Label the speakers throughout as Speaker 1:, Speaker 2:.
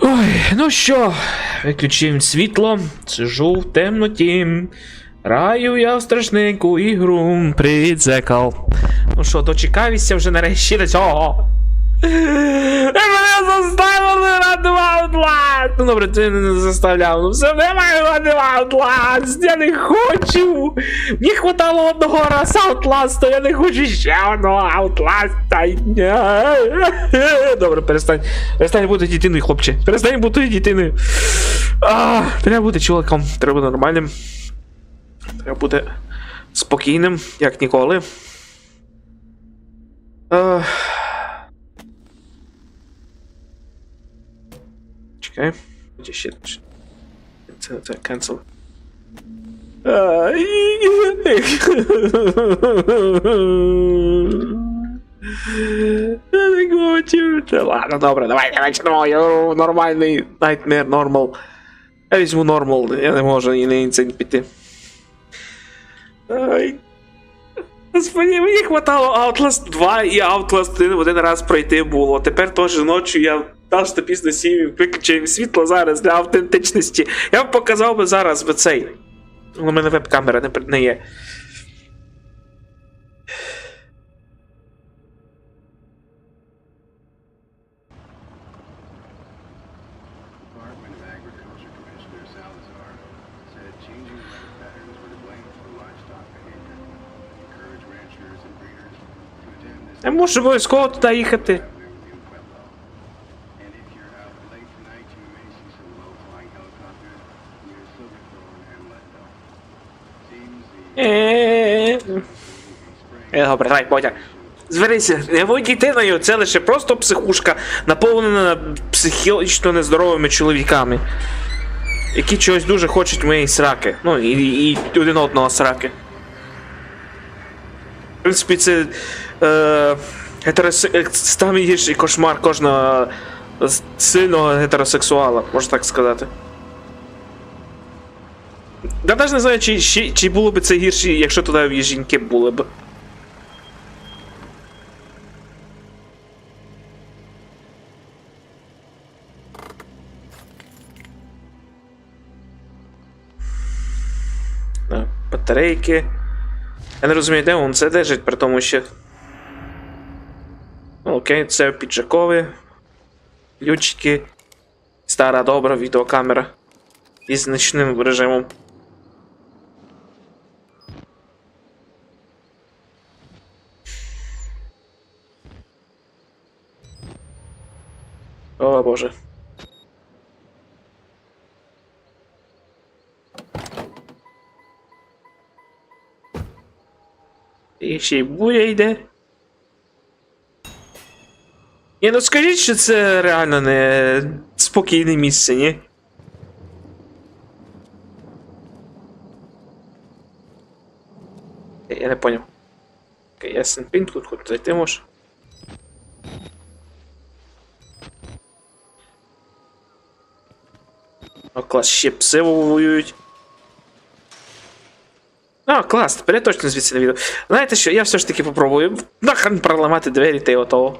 Speaker 1: Ой, ну що, виключив світло, сижу в темноті, Граю я в страшненьку ігру. Зекал. Ну що, дочекався вже нарешті до цього. Мене заставили Outlast! Ну добре, ти не заставляв. Ну все не маю грати в Outlast! Я не хочу! Мені хватало одного разу Outlast, я не хочу ще одного Outlast! Добре, перестань. Перестань бути дитиною, хлопче. Перестань бути дитиною. А, треба бути чоловіком, треба нормальним. Треба бути спокійним, як ніколи. Е, Чекай. Ще? Це, це cancel. Я не хочу. Ладно, добре, давай я почнемо. Я нормальний Nightmare Normal. Я візьму Normal, я не можу і на інцидент піти. Ай. Господи, мені хватало Outlast 2 і Outlast 1 в один раз пройти було. Тепер теж ночі я дав що пізно сів, виключив світло зараз для автентичності. Я б показав би зараз би цей. У мене веб-камера не, не є.
Speaker 2: Leadville. Seems the
Speaker 1: Е, Е, Добре, давай, Бодя. Зверися, будь дитиною, це лише просто психушка, наповнена психічно нездоровими чоловіками, які чогось дуже хочуть моєї сраки. Ну, і, і один одного сраки. В принципі, це е, е, гірший кошмар кожного сильного гетеросексуала, можна так сказати. Я навіть не знаю, чи, чи, чи було б це гірше, якщо туди жінки були б. Батарейки. Я не розумію, де він це лежить, при тому що. Ну, окей, це піджакові. Ключики. Стара добра відеокамера. Із нічним режимом. О боже. І ще й буя йде. Ні, ну скажіть, що це реально не спокійне місце, ні? Я я не поняв. Окей, ясен пін, тут хоч зайти можеш. О, клас, ще пси воюють. А, клас, тепер я точно звідси не відео. Знаєте що, я все ж таки попробую. Нахрен проламати двері та й готово.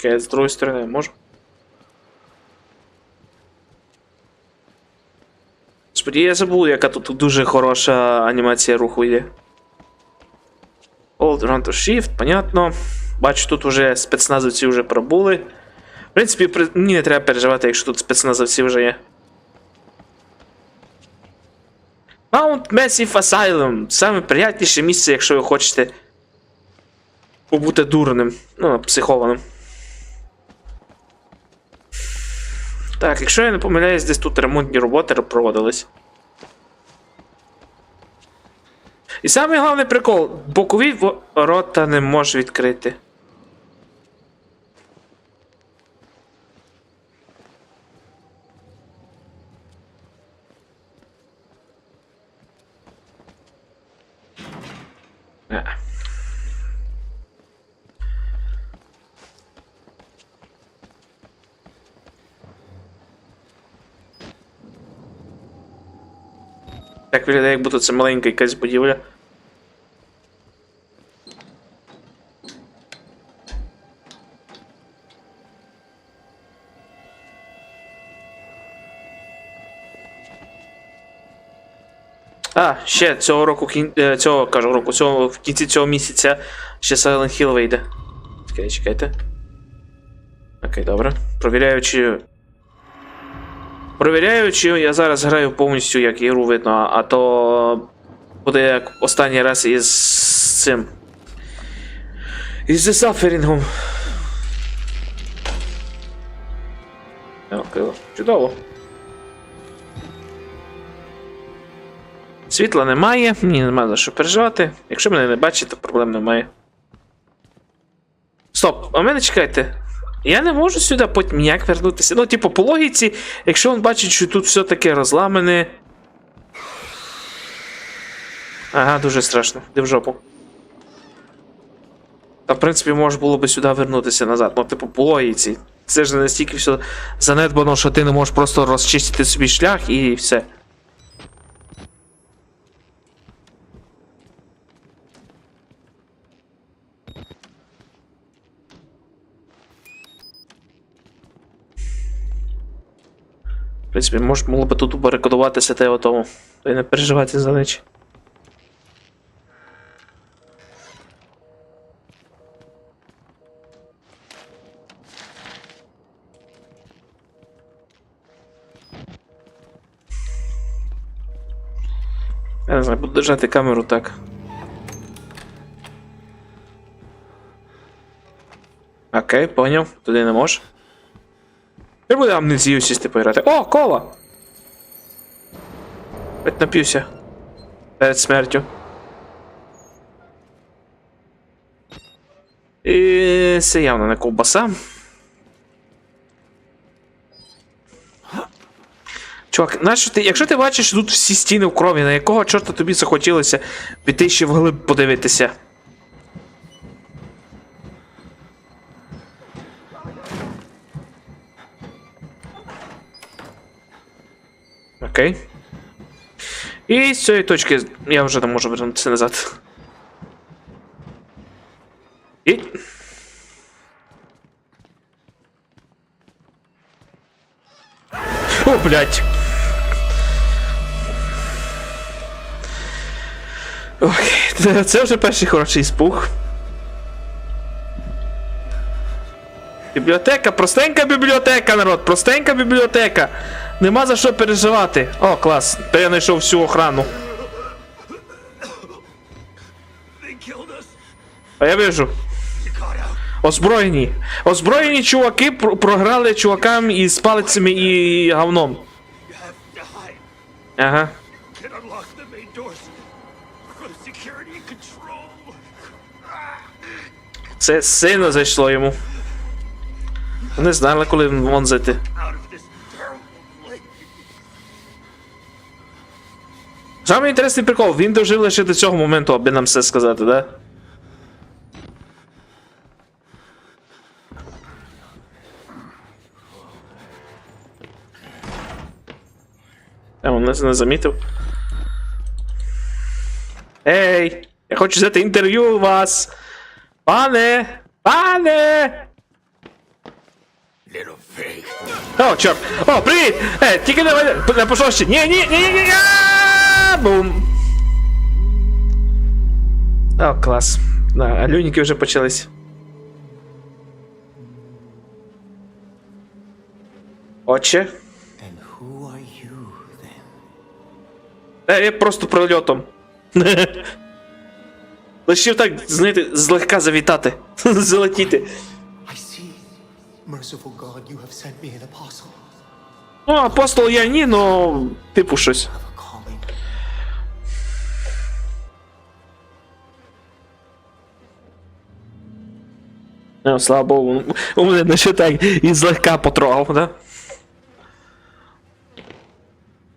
Speaker 1: Чекай, з другої сторони можу. Господи, я забув, яка тут дуже хороша анімація руху йде. Hold run to shift, понятно. Бачу, тут уже спецназовці вже пробули. В принципі, при- мені не треба переживати, якщо тут спецназовці вже є. Mount Massive Asylum. Саме приятніше місце, якщо ви хочете побути дурним. Ну, психованим. Так, якщо я не помиляюсь, десь тут ремонтні роботи проводились. І самий головний прикол, бокові ворота не можеш відкрити. Е. Так виглядає, як будто це маленька якась будівля. А, ще цього року кін... е, цього кажу року, цього в кінці цього місяця ще Silent Hill вийде. Чекайте, чекайте. Окей, добре. Провіряю, чи. Провіряю, чи я зараз граю повністю як ігру видно, а- то буде як останній раз із цим. Із The Окей, чудово. Світла немає, мені немає за що переживати. Якщо мене не бачить, то проблем немає. Стоп, а мене чекайте. Я не можу сюди потім ніяк вернутися. Ну, типу, по логіці, якщо він бачить, що тут все таке розламане. Ага, дуже страшно. Де в жопу. Та, в принципі, можна було би сюди вернутися назад. Ну, типу, по логіці. Це ж не настільки все занедбано, що ти не можеш просто розчистити собі шлях і все. В принципі, мож, могло би тут барикадуватися те отому. То й не переживати за ніч. Я не знаю, буду держати камеру так. Окей, поняв. Туди не можеш. Я буду амнезію сісти поіграти. О, кола! Хоть нап'юся. Перед смертю. І це явно не ковбаса. Чувак, нащо ти, якщо ти бачиш тут всі стіни в крові, на якого чорта тобі захотілося піти ще вглиб подивитися? Окей. І з цієї точки я вже не можу вернутися назад. І. О, блядь. Окей, це вже перший хороший спух. Бібліотека, простенька бібліотека, народ, простенька бібліотека. Нема за що переживати. О, клас. Та я знайшов всю охрану. А я вижу. Озброєні. Озброєні чуваки пр- програли чувакам із палицями і говном. Ага. Це сильно зайшло йому. Не знали, коли вон зайти. Саме інтересний прикол, він дожив лише до цього моменту, аби нам все сказати, да? Я він не, не замітив. Ей! Я хочу взяти інтерв'ю у вас! Пане! Пане! О, чорт! О, привіт! Е, тільки не мене пожорстче! Ні, ні, ні, ні, ні! Бум! О, клас. Да, а люніки вже почались. Отче.
Speaker 3: Then?
Speaker 1: Е, я просто прольотом. Лишив так, знаєте, злегка завітати. Залетіти. Ну, апостол я ні, но типу щось. Ну, слава Богу, у мене ще так і злегка потрогав, да?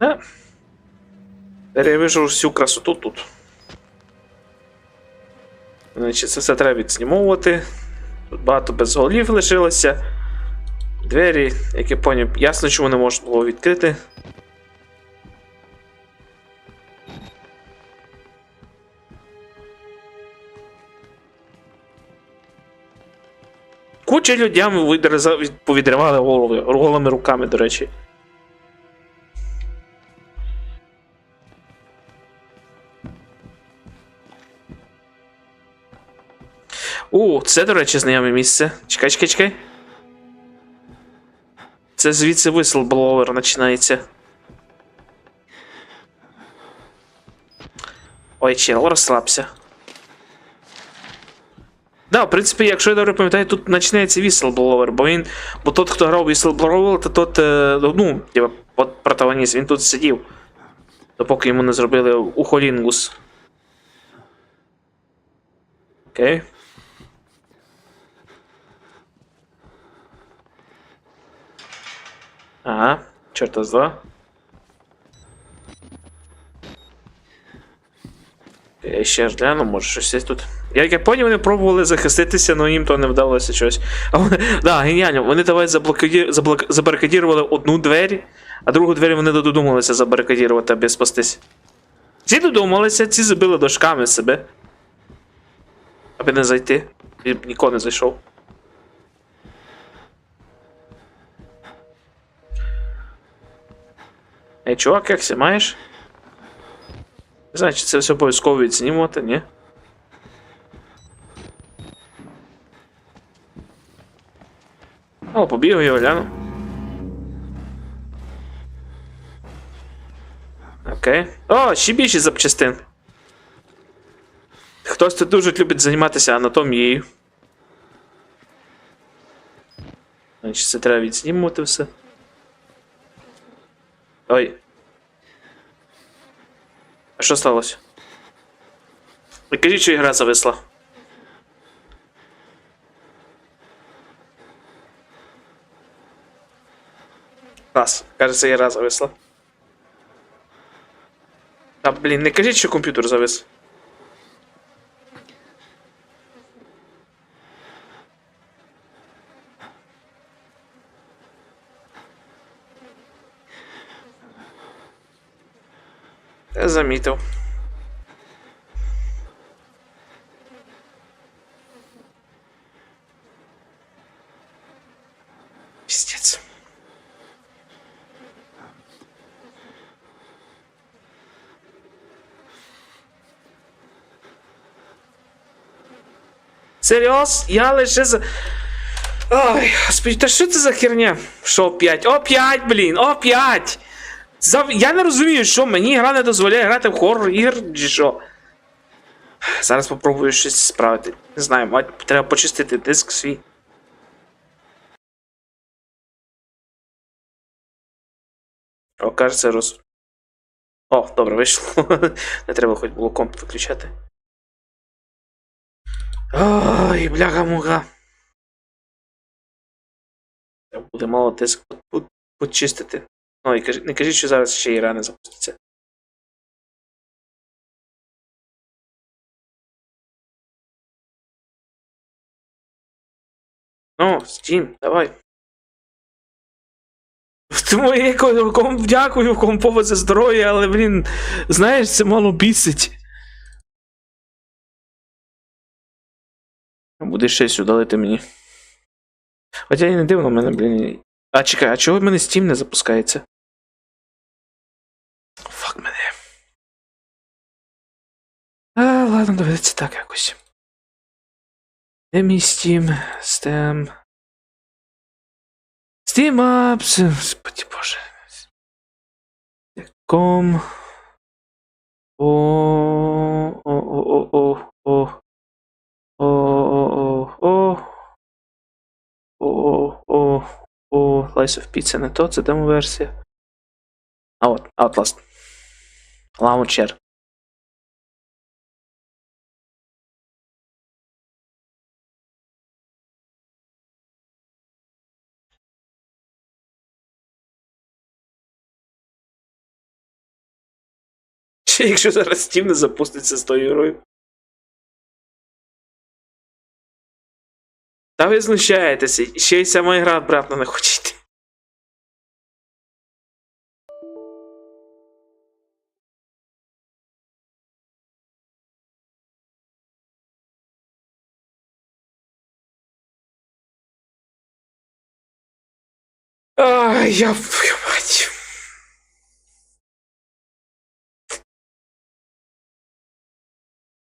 Speaker 1: Да. Тепер я вижу всю красоту тут. Значить, це все треба відснімовувати. Тут багато без голів лишилося. Двері, як я поняв, ясно, чому не можна було відкрити. Куча людям повідривали голови голими руками, до речі. О, це, до речі, знайоме місце. Чекай, чекай, чекай. Це звідси whistleblower починається. Ой, чел, розслабся. Да, в принципі, якщо я добре пам'ятаю, тут починається whistleblower, бо він. Бо тот, хто грав whistleblower, то тот, е, ну, типа, от протагоніст, він тут сидів. Допоки йому не зробили ухолінгус. Окей. Ага, чорта з два. Я ще ж гляну, може щось є тут. Як я поняв, вони пробували захиститися, але їм то не вдалося щось. А да, геніально. Вони давай заблокаді... заблок... забарикадірували одну двері, а другу двері вони додумалися забарикадірувати, аби спастись. Ці додумалися, ці забили дошками себе. Аби не зайти. Ніхто не зайшов. Ей, чувак, як ся маєш? Не знаю, чи це все обов'язково відзнімати, ні? О, побігаю я гляну. Окей. О, ще більше запчастин. Хтось тут дуже любить займатися анатомією. Значить, це треба відзнімати все. Ой. А що сталося? Кажіть, що ігра зависла. Раз. Кажеться, ігра зависла. Та блін, не кажіть, що комп'ютер завис. Я замітив. Пиздец. Серйоз? Я лише за. Ой, господи, та що це за херня? Що опять? Опять, блін, опять! Зав... Я не розумію, що мені гра не дозволяє грати в хоррор ігр чи що. Зараз попробую щось справити. Не знаю, мать, треба почистити диск свій. О, кажеться, роз. О, добре, вийшло. Не треба хоч було комп виключати. Ой, бляха-муха. Буде мало по- почистити. Ой, кажи- не кажіть, що зараз ще і рани запуститься. Ну, Steam, давай. Тому я ко- ком, дякую компове за здоров'я, але, блін, знаєш, це мало бісить. Буде щось удалити мені. Хоча і не дивно в мене, блін. А чекай, а чого в мене Steam не запускається? Фак мене. А, ладно, доведеться так якось. Де мій Steam? Steam. Steam Apps. Господи боже. Ком. О. О. О. О. О. О. О. О. Lies of P це не то, це демо-версія. А от, Outlast. Launcher. Ще якщо зараз Steam не запуститься з тою грою. Та ви знущаєтеся, ще й сама гра обратно не хочете. Я твою мать.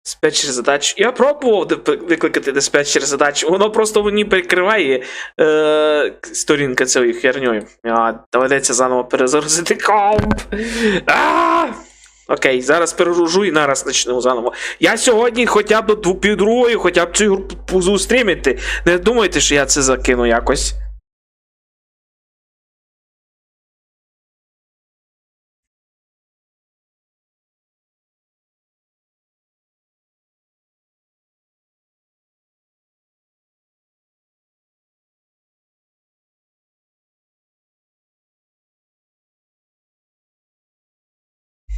Speaker 1: Диспетчер задач. Я пробував викликати диспетчер задач. Воно просто мені перекриває е, сторінка цією херньою. А, доведеться заново перезагрузити комп. А! Окей, зараз перегружу і нараз почнемо заново. Я сьогодні хоча б до дву- півдругої, хоча б цю гру зустрімити. Не думайте, що я це закину якось.